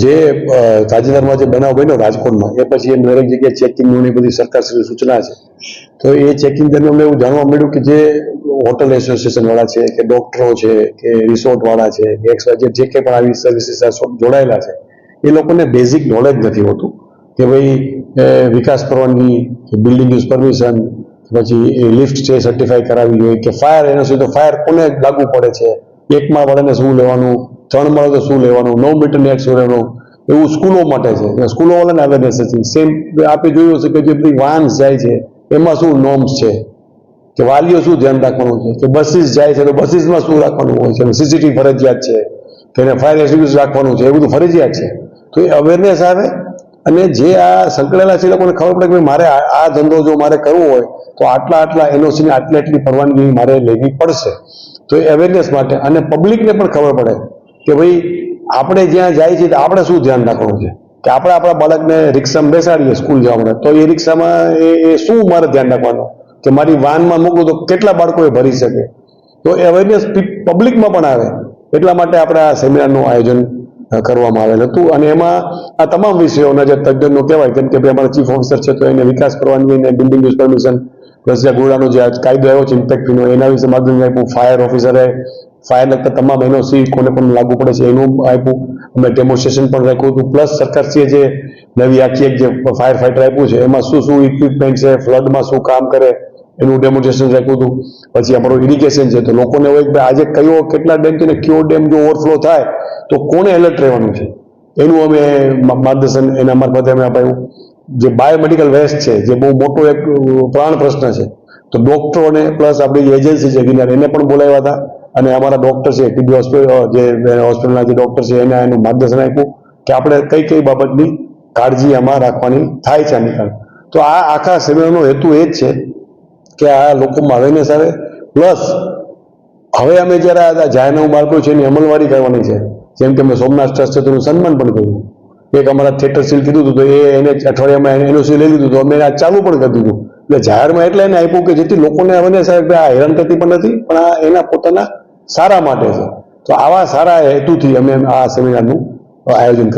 જે તાજેતરમાં જે બનાવ બન્યો રાજકોટમાં એ પછી એમ દરેક જગ્યાએ ચેકિંગની બધી સરકારશ્રી સૂચના છે. તો એ ચેકિંગ દરમિયાન અમને એવું જાણવા મળ્યું કે જે હોટલ એસોસિએશનવાળા છે, કે ડોક્ટરો છે, કે રિસોર્ટ વાળા છે, કે એક્સ વાય જે કંઈ પણ આવી સર્વિસીસ જોડાયેલા છે, એ લોકોને બેઝિક નોલેજ નથી હોતું કે ભાઈ વિકાસ પરવાનગી બિલ્ડિંગ યુઝ પરમિશન પછી એ લિફ્ટ છે સર્ટિફાઈ કરાવી જોઈએ કે ફાયર એના સુધી ફાયર કોને લાગુ પડે છે? એકમાં વાળાને શું લેવાનું? ત્રણ માળ શું લેવાનું? નવ મીટર નેટ શું એવું સ્કૂલો માટે છે. સ્કૂલો વાળાને અવેરનેસ નથી સેમ આપણે જોયું હશે કે જે બધી વાહન જાય છે, એમાં શું નોર્મ્સ છે? કે વાલીઓ શું ધ્યાન રાખવાનું છે? કે બસીસ જાય છે તો બસીસમાં શું રાખવાનું હોય છે? સીસીટીવી ફરજિયાત છે. તેને ફાયર એક્સટિંગ્વિશ રાખવાનું છે? એ બધું ફરજિયાત છે. તો એ અવેરનેસ આવે અને જે આ સંકળાયેલા છે એ લોકોને ખબર પડે કે મારે આ ધંધો જો મારે કરવો હોય તો આટલા આટલા એનઓસીની આટલી આટલી પરવાનગી મારે લેવી પડશે. તો એ અવેરનેસ માટે. અને પબ્લિકને પણ ખબર પડે કે ભાઈ આપણે જ્યાં જાય છે આપણે શું ધ્યાન રાખવાનું છે? કે આપણે આપણા બાળકને રિક્ષામાં બેસાડીએ સ્કૂલ જવા માટે, તો એ રિક્ષામાં એ એ શું મારે ધ્યાન રાખવાનું? કે મારી વાનમાં મૂકું તો કેટલા બાળકો એ ભરી શકે? તો અવેરનેસ પબ્લિકમાં પણ આવે. એટલા માટે આપણે આ સેમિનારનું આયોજન કરવામાં આવેલ હતું. અને એમાં આ તમામ વિષયોના જે તજ્ઞનો કહેવાય, કેમ કે ભાઈ અમારા ચીફ ઓફિસર છે, તો એને વિકાસ પરવાનગી અને બિલ્ડિંગ યુઝ પરમિશન પ્લસ જે ગોળાનો જે કાયદો આવ્યો છે ઇમ્પેક્ટ એના વિશે માર્ગદર્શન આપ્યું ફાયર ઓફિસરે ફાયર લગતા તમામ એનઓસી કોને પણ લાગુ પડે છે, એનું આપ્યું. અમે ડેમોન્સ્ટ્રેશન પણ રાખ્યું હતું. પ્લસ સરકારશ્રીએ જે નવી આખી એક જે ફાયર ફાઇટર આપ્યું છે, એમાં શું શું ઇક્વિપમેન્ટ છે ફ્લડમાં શું કામ કરે, એનું ડેમોન્સ્ટ્રેશન રાખ્યું હતું. પછી આપણું ઇરિગેશન છે, તો લોકોને હોય કે આજે કયો કેટલા ડેમ છે ને કયો ડેમ જો ઓવરફ્લો થાય, તો કોને એલર્ટ રહેવાનું છે? એનું અમે માર્ગદર્શન એના મારફતે અમે અપાયું. જે બાયોમેડિકલ વેસ્ટ છે, જે બહુ મોટો એક પ્રાણ પ્રશ્ન છે, તો ડોક્ટરોને પ્લસ આપણી એજન્સી છે ગિનાર એને પણ બોલાવ્યા હતા. અને અમારા ડૉક્ટર છે ટીબી હોસ્પિટલ જે હોસ્પિટલના જે ડૉક્ટર છે, એને એનું માર્ગદર્શન આપ્યું કે આપણે કઈ કઈ બાબતની કાળજી આમાં રાખવાની થાય છે આની કારણે. તો આ આખા સેમિનારનો હેતુ એ જ છે કે આ લોકોમાં અવેરનેસ આવે પ્લસ હવે અમે જ્યારે આ જાહેરનામું બહાર છે, એની અમલવારી કરવાની છે. જેમ કે અમે સોમનાથ ટ્રસ્ટ તેનું સન્માન પણ કર્યું. એક અમારા થિયેટર સીલ કીધું હતું, તો એ એને અઠવાડિયામાં એનઓસી લઈ લીધું હતું અમે આ ચાલુ પણ કરી દીધું. એટલે જાહેરમાં એટલે એને આપ્યું કે જેથી લોકોને અવેરનેસ આવે કે આ હેરાન કરતી પણ નથી, પણ આ એના પોતાના સારા માટે છે. તો આવા સારા હેતુથી અમે આ સેમિનારનું આયોજન